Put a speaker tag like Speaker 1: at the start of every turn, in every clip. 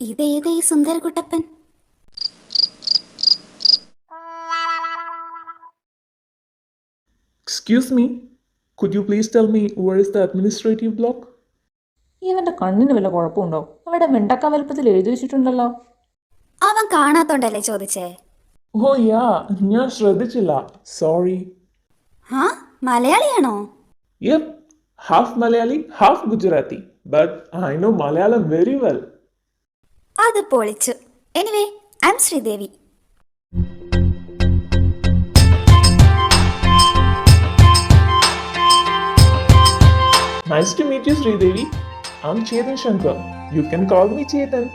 Speaker 1: Shankar Kuttappan
Speaker 2: Excuse me, could you please tell me where is the administrative block?
Speaker 3: ഇവന്റെ കണ്ണിന് വല്ല കുഴപ്പമുണ്ടോ അവിടെ വെണ്ടക്ക വലുപ്പത്തിൽ എഴുതി വെച്ചിട്ടുണ്ടല്ലോ
Speaker 1: അവൻ കാണാത്തോണ്ടല്ലേ ചോദിച്ചേ
Speaker 2: Oh yeah, ഞാൻ ശ്രദ്ധിച്ചില്ല സോറി
Speaker 1: ആ മലയാളിയാണോ
Speaker 2: Yep, half Malayali, half Gujarati, but I know Malayalam very well.
Speaker 1: അത് പൊളിച്ചു anyway I am Sridevi
Speaker 2: Nice to meet you, Sridevi. I'm Chetan Shankar. You can call me Chetan.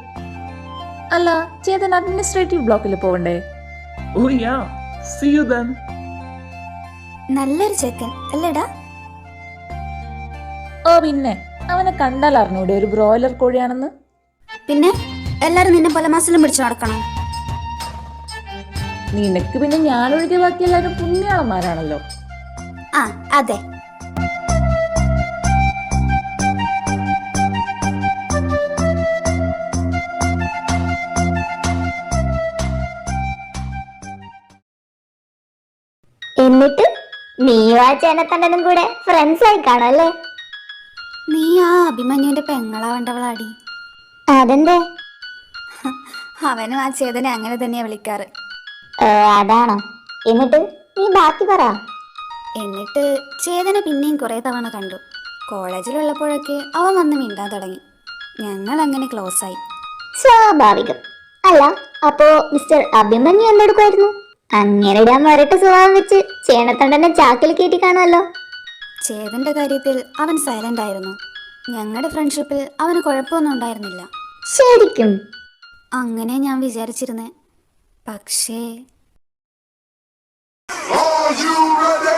Speaker 3: അല്ല Chetan administrative ബ്ലോക്കിൽ പോവണ്ടേ
Speaker 2: Oh yeah, see you then.
Speaker 1: നല്ലൊരു ചെക്കൻ അല്ലേടാ
Speaker 3: ഓ പിന്നെ അവനെ കണ്ടാൽ അറിഞ്ഞൂടെ ഒരു ബ്രോയിലർ കോഴിയാണെന്ന്
Speaker 1: പിന്നെ എല്ലാരും നിന്നെ പോലെ മസിലും പിടിച്ചു നടക്കണം.
Speaker 3: നിനക്ക് പിന്നെ ഞാനൊഴികെ ബാക്കി എല്ലാരും പുണ്യാളന്മാരാണല്ലോ.
Speaker 1: ആ അതെ.
Speaker 4: എന്നിട്ട് നീയും ആ ചേനത്തണ്ടനും കൂടെ ഫ്രണ്ട്സ് ആയി കാണല്ലേ
Speaker 1: നീ ആ അഭിമന്യുവിന്റെ പെങ്ങളാവേണ്ടവളാടി.
Speaker 4: അതെന്തേ?
Speaker 1: അവനും ആ ചേതനെ അങ്ങനെ തന്നെയാ വിളിക്കാറ്.
Speaker 4: അതാണോ? എന്നിട്ട് നീ ബാക്കി പറ.
Speaker 1: എന്നിട്ട് ചേതന പിന്നെയും കുറേ തവണ കണ്ടു. കോളേജിലുള്ളപ്പോഴൊക്കെ അവൻ വന്ന് മിണ്ടാൻ തുടങ്ങി. ഞങ്ങൾ അങ്ങനെ ക്ലോസ് ആയി
Speaker 4: സ്വാഭാവികം. അല്ല അപ്പോ മിസ്റ്റർ അഭിമന്യു എന്തെടുക്കുമായിരുന്നു അങ്ങനെ ഇടാൻ വരട്ട സ്വഭാവം വെച്ച് ചേണത്തണ്ടനെ ചാക്കിൽ കയറ്റി കാണുമല്ലോ.
Speaker 1: ചേതന്റെ കാര്യത്തിൽ അവൻ സൈലന്റ് ആയിരുന്നു. ഞങ്ങളുടെ ഫ്രണ്ട്ഷിപ്പിൽ അവന് കുഴപ്പമൊന്നും ഉണ്ടായിരുന്നില്ല.
Speaker 4: ശരിക്കും?
Speaker 1: അങ്ങനെ ഞാൻ വിചാരിച്ചിരുന്നേ പക്ഷേ
Speaker 5: Are you ready?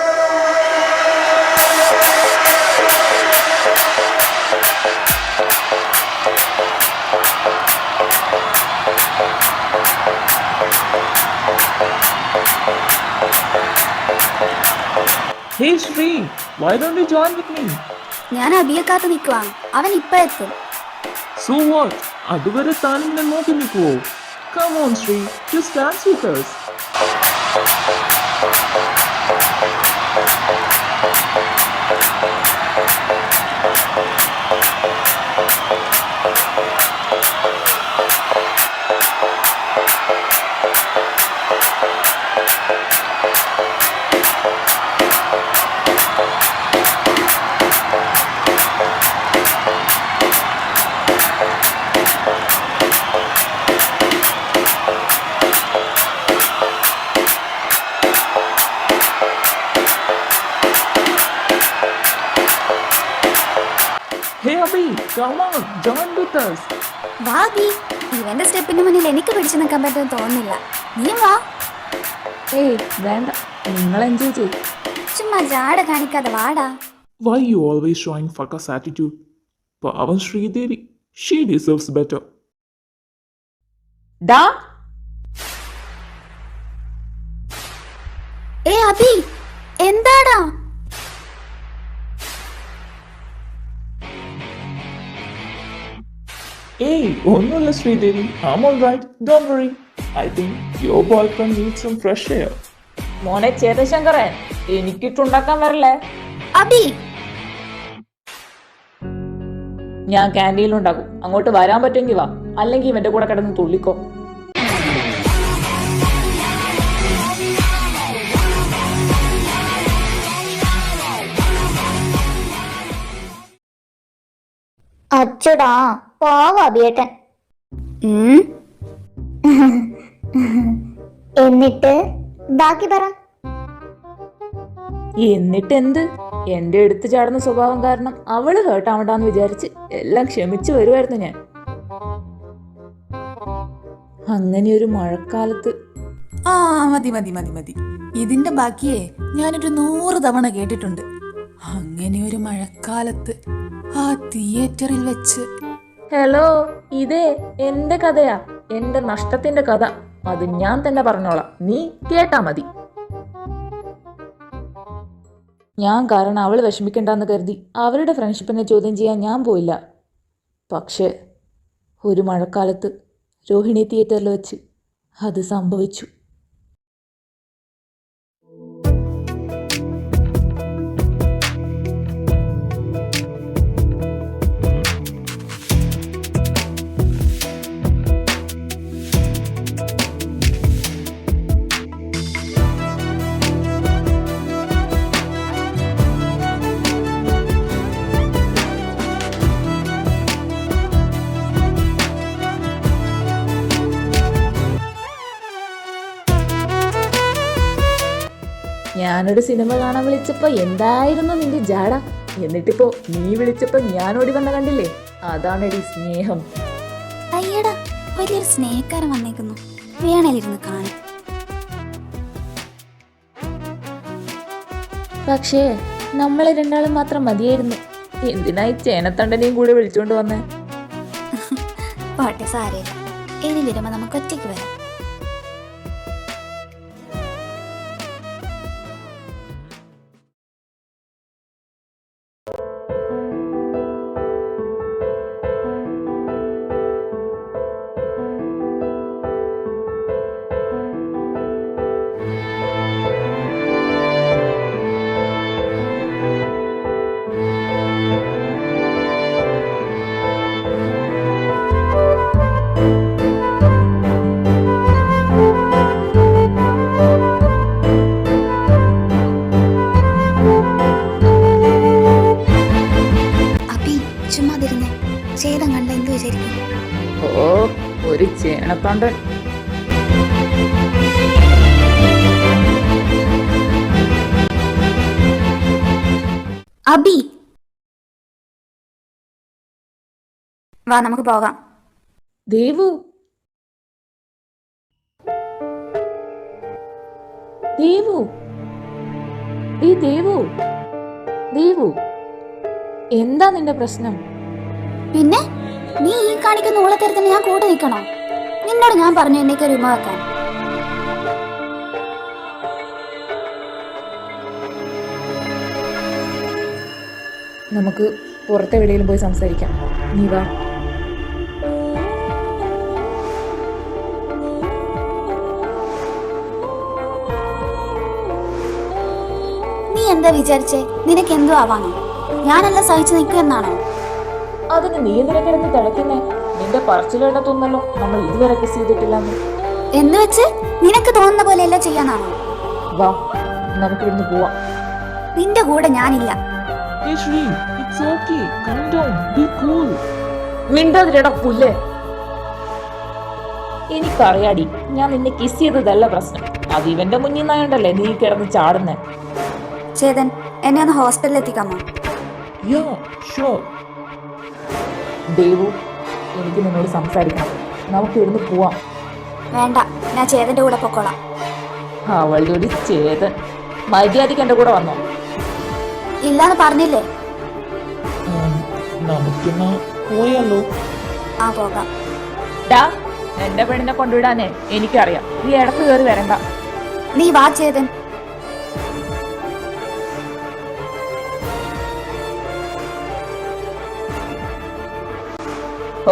Speaker 2: Hey Shri, why don't you join with me?
Speaker 1: ഞാൻ അബിയെ കാത്ത് നിൽക്കുവാ അവൻ ഇപ്പൊ എത്തും
Speaker 2: So what? അതുവരെ താനും എന്നെ നോക്കി നിൽക്കുവോ Come on Shri, just dance with us. Hey Abhi,
Speaker 1: വാ ബി. ഇവന്റെ സ്റ്റെപ്പിന് മുന്നിൽ എനിക്ക് പിടിച്ചു നിൽക്കാൻ പറ്റുമെന്ന് തോന്നുന്നില്ല. നീ വാ.
Speaker 3: ഏയ് വേണ്ട. നിങ്ങൾ എൻജോയ് ചെയ്യും.
Speaker 1: ചുമ്മാ ജാട കാണിക്കാതെ വാടാ.
Speaker 2: Why you always showing fuckers attitude Pavan Sridevi. She deserves better.
Speaker 3: ഡാ.
Speaker 1: ഏ അബി. എന്താടാ?
Speaker 2: Hey, ഒന്നുമില്ല Sridevi, I'm alright, don't worry. I think your boyfriend needs some fresh air.
Speaker 3: മോനെ ചേതശങ്കറെ എനിക്കിട്ടുണ്ടാക്കാൻ വരല്ലേ?
Speaker 1: അബി
Speaker 3: ഞാൻ ക്യാന്റീനിലുണ്ടാക്കും അങ്ങോട്ട് വരാൻ പറ്റുമെങ്കിൽ വാ. അല്ലെങ്കിൽ ഇവന്റെ കൂടെ കിടന്ന് തുള്ളിക്കോ.
Speaker 4: അച്ചടാ പാവ അഭിയേട്ടൻ. എന്നിട്ട് ബാക്കി പറ.
Speaker 3: എന്നിട്ട് എന്ത് എന്റെ എടുത്തു ചാടുന്ന സ്വഭാവം കാരണം അവൾ കേട്ടാവണ്ടെന്ന് വിചാരിച്ച് എല്ലാം ക്ഷമിച്ചു വരുമായിരുന്നു ഞാൻ. അങ്ങനെ ഒരു മഴക്കാലത്ത്
Speaker 6: ആ മതി മതി മതി മതി. ഇതിന്റെ ബാക്കിയെ ഞാനൊരു നൂറ് തവണ കേട്ടിട്ടുണ്ട്. അങ്ങനെ ഒരു മഴക്കാലത്ത് ആ തിയേറ്ററിൽ വെച്ച്
Speaker 3: ഹലോ ഇതേ എന്റെ കഥയാ. എന്റെ നഷ്ടത്തിന്റെ കഥ. അത് ഞാൻ തന്നെ പറഞ്ഞോളാം. നീ കേട്ടാ മതി. ഞാൻ കാരണം അവൾ വിഷമിക്കണ്ടെന്ന് കരുതി അവരുടെ ഫ്രണ്ട്ഷിപ്പിനെ ചോദ്യം ചെയ്യാൻ ഞാൻ പോയില്ല. പക്ഷേ ഒരു മഴക്കാലത്ത് രോഹിണി തിയേറ്ററിൽ വെച്ച് അത് സംഭവിച്ചു. ഞാനൊരു സിനിമ കാണാൻ വിളിച്ചപ്പോ എന്തായിരുന്നു നിന്റെ ജാട? എന്നിട്ടിപ്പോ നീ വിളിച്ചപ്പോ ഞാൻ ഓടി വന്ന കണ്ടില്ലേ? അതാണെടി സ്നേഹം.
Speaker 1: അയ്യടാ വലിയൊരു സ്നേഹക്കാരൻ വന്നേക്കുന്നു. വേണേലിരുന്ന് കാണാം.
Speaker 3: പക്ഷേ നമ്മളെ രണ്ടാളും മാത്രം മതിയായിരുന്നു. എന്തിനായി ചേനത്തണ്ടനെയും കൂടെ വിളിച്ചുകൊണ്ട് വന്നേ?
Speaker 1: പോട്ടെ സാരേ. ഇനി വരുമ്പോ നമുക്ക് ഒറ്റയ്ക്ക് വരാം.
Speaker 3: ചേനത്തണ്ടൻ
Speaker 1: അബി. വാ നമുക്ക് പോകാം.
Speaker 3: ദേവു. ദേവു. ഈ ദേവു. ദേവു. എന്താ നിന്റെ പ്രശ്നം?
Speaker 1: പിന്നെ? നീ ഈ കാണിക്കുന്ന ഊളത്തരത്തിന് ഞാൻ കൂടെ നിൽക്കണോ? നിന്നോട് ഞാൻ പറഞ്ഞു എന്നേക്ക് ഒരു വെക്കാൻ
Speaker 3: നമുക്ക് പുറത്തെവിടെയെങ്കിലും പോയി സംസാരിക്കാം. നീ വാ.
Speaker 1: നീ എന്താ വിചാരിച്ചേ? നിനക്ക് എന്തോ ആവാനോ? ഞാനല്ല സഹിച്ചു നിൽക്കുമെന്നാണോ?
Speaker 3: അതിന് നീ എന്തിനെ കിടന്ന് തിളയ്ക്കുന്നേ നിന്റെ പറച്ചിലിടത്തൊന്നല്ലോ നമ്മൾ ഇതുവരെ കിസ് ചെയ്തിട്ടില്ലെന്ന്.
Speaker 1: എന്ന് വെച്ച് നിനക്ക് തോന്നുന്ന പോലെയല്ല ചെയ്യാനാണോ?
Speaker 3: വാ നമുക്ക് ഇവിടുന്ന് പോവാം.
Speaker 1: നിന്റെ കൂടെ ഞാനില്ല.
Speaker 2: Hey Shri, it's okay. Calm down. Be cool.
Speaker 3: മിണ്ടാതിരട പുല്ലേ. എനിക്കറിയാടി ഞാൻ നിന്നെ കിസ് ചെയ്തതല്ല പ്രശ്നം. അത് ഇവന്റെ മുന്നിൽ നിന്നായോണ്ടല്ലേ നീ കിടന്ന് ചാടുന്നേ.
Speaker 1: ചേതൻ എന്നെ ഒന്ന് ഹോസ്പിറ്റലിൽ എത്തിക്കാമോ?
Speaker 2: Yeah, sure.
Speaker 3: ദേവു എനിക്ക് നിന്നോട് സംസാരിക്കണം നമുക്ക് ഇവിടുന്ന് പോവാം.
Speaker 1: വേണ്ട ഞാൻ ചേതന്റെ കൂടെ പൊക്കോളാം.
Speaker 3: അവളുടെ ഒരു ചേതൻ. മര്യാദയ്ക്ക് എന്റെ കൂടെ വന്നോ?
Speaker 1: ഇല്ലാന്ന് പറഞ്ഞില്ലേ?
Speaker 2: നമുക്കിന്ന് പോയാലോ?
Speaker 1: ആ പോകാം.
Speaker 3: ഡാ എന്റെ പെണ്ണിനെ കൊണ്ടുവിടാനേ എനിക്കറിയാം. നീ ഇടയ്ക്ക് കയറി വരണ്ട.
Speaker 1: നീ വാ ചേതൻ.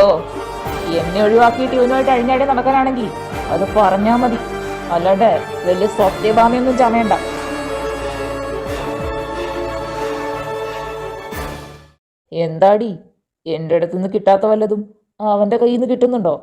Speaker 3: ഓ എന്നെ ഒഴിവാക്കിയിട്ട് ഇവനുമായിട്ട് അഴിഞ്ഞാടി നടക്കാനാണെങ്കിൽ അത് പറഞ്ഞാ മതി. അല്ലാണ്ട് വലിയ സത്യഭാമയൊന്നും ചമയണ്ട. എന്താടി? എന്റെ അടുത്തുനിന്ന് കിട്ടാത്ത വല്ലതും അവന്റെ കയ്യിൽ നിന്ന് കിട്ടുന്നുണ്ടോ?